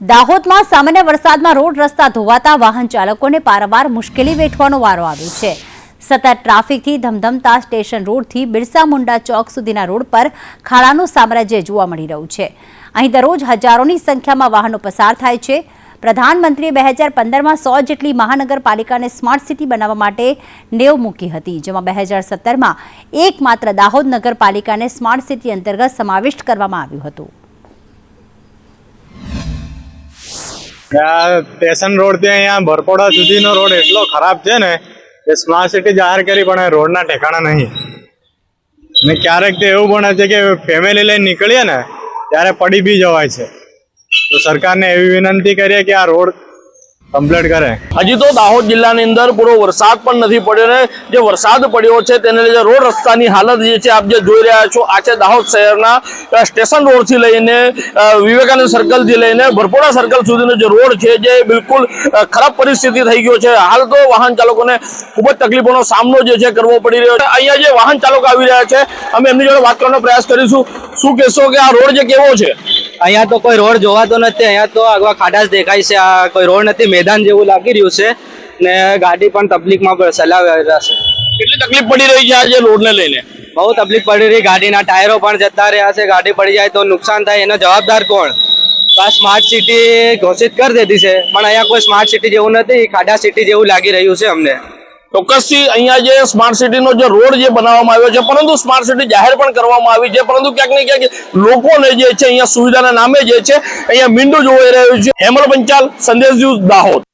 દાહોદમાં સામાન્ય વરસાદમાં રોડ રસ્તા ધોવાતા વાહન ચાલકોને પારવાર મુશ્કેલી વેઠવાનો વારો આવ્યો છે. સતત ટ્રાફિકથી ધમધમતા સ્ટેશન રોડથી બિરસા મુંડા ચોક સુધીના રોડ પર ખાડાનું સામ્રાજ્ય જોવા મળી રહ્યું છે. અહીં દરરોજ હજારોની સંખ્યામાં વાહનો પસાર થાય છે. પ્રધાનમંત્રીએ બે હજાર પંદરમાં સો જેટલી મહાનગરપાલિકાને સ્માર્ટ સિટી બનાવવા માટે નેવ મૂકી હતી, જેમાં બે હજાર સત્તરમાં એકમાત્ર દાહોદ નગરપાલિકાને સ્માર્ટ સિટી અંતર્ગત સમાવિષ્ટ કરવામાં આવ્યું હતું. સ્ટેશન રોડથી અહીંયા ભરપોડા સુધીનો રોડ એટલો ખરાબ છે ને કે સ્માર્ટ સિટી જાહેર કરી, પણ રોડના ઠેકાણા નહીં. ને ક્યારેક તો એવું પણ છે કે ફેમિલી લઈને નીકળીએ ને, ત્યારે પડી બી જવાય છે. તો સરકારને એવી વિનંતી કરીએ કે આ રોડ કમ્પ્લીટ કરે. હજી તો દાહોદ જિલ્લાની અંદર પૂરો વરસાદ પણ નથી પડ્યો ને જે વરસાદ પડ્યો છે તેને લીધે રોડ રસ્તાની હાલત જે છે આપ જે જોઈ રહ્યા છો, આ છે દાહોદ શહેરના સ્ટેશન રોડથી લઈને વિવેકાનંદ સર્કલથી લઈને ભરપોડા સર્કલ સુધીનો જે રોડ છે જે બિલકુલ ખરાબ પરિસ્થિતિ થઈ ગયો છે. હાલ તો વાહન ચાલકોને ખૂબ જ તકલીફોનો સામનો જે છે કરવો પડી રહ્યો છે. અહીંયા જે વાહન ચાલકો આવી રહ્યા છે, અમે એમની જોડે વાત કરવાનો પ્રયાસ કરીશું. શું કહેશો કે આ રોડ જે કેવો છે? અહીંયા તો કોઈ રોડ જોવાતો નથી અહીંયા તો આગવા ખાડા જ દેખાય છે. આ કોઈ રોડ નથી મેદાન જેવું લાગી રહ્યું છે ને ગાડી પણ તકલીફમાં ચલાવી રહ્યા છે. કેટલી તકલીફ પડી રહી છે આજે રોડને લઈને? બહુ તકલીફ પડી રહી ગાડીના ટાયરો પણ જતા રહ્યા છે ગાડી પડી જાય તો નુકસાન થાય એનો જવાબદાર કોણ? તો આ સ્માર્ટ સિટી ઘોષિત કરી દીધી છે પણ અહીંયા કોઈ સ્માર્ટ સિટી જેવું નથી ખાડા સિટી જેવું લાગી રહ્યું છે અમને. ચોક્કસથી અહીંયા જે સ્માર્ટ સિટીનો જે રોડ જે બનાવવામાં આવ્યો છે, પરંતુ સ્માર્ટ સિટી જાહેર પણ કરવામાં આવી છે, પરંતુ ક્યાંક ને ક્યાંક લોકોને જે છે અહીંયા સુવિધાના નામે જે છે, અહીંયા મીંડું જોવાઈ રહ્યું છે. હેમલ પંચાલ સંદેશ દાહોદ.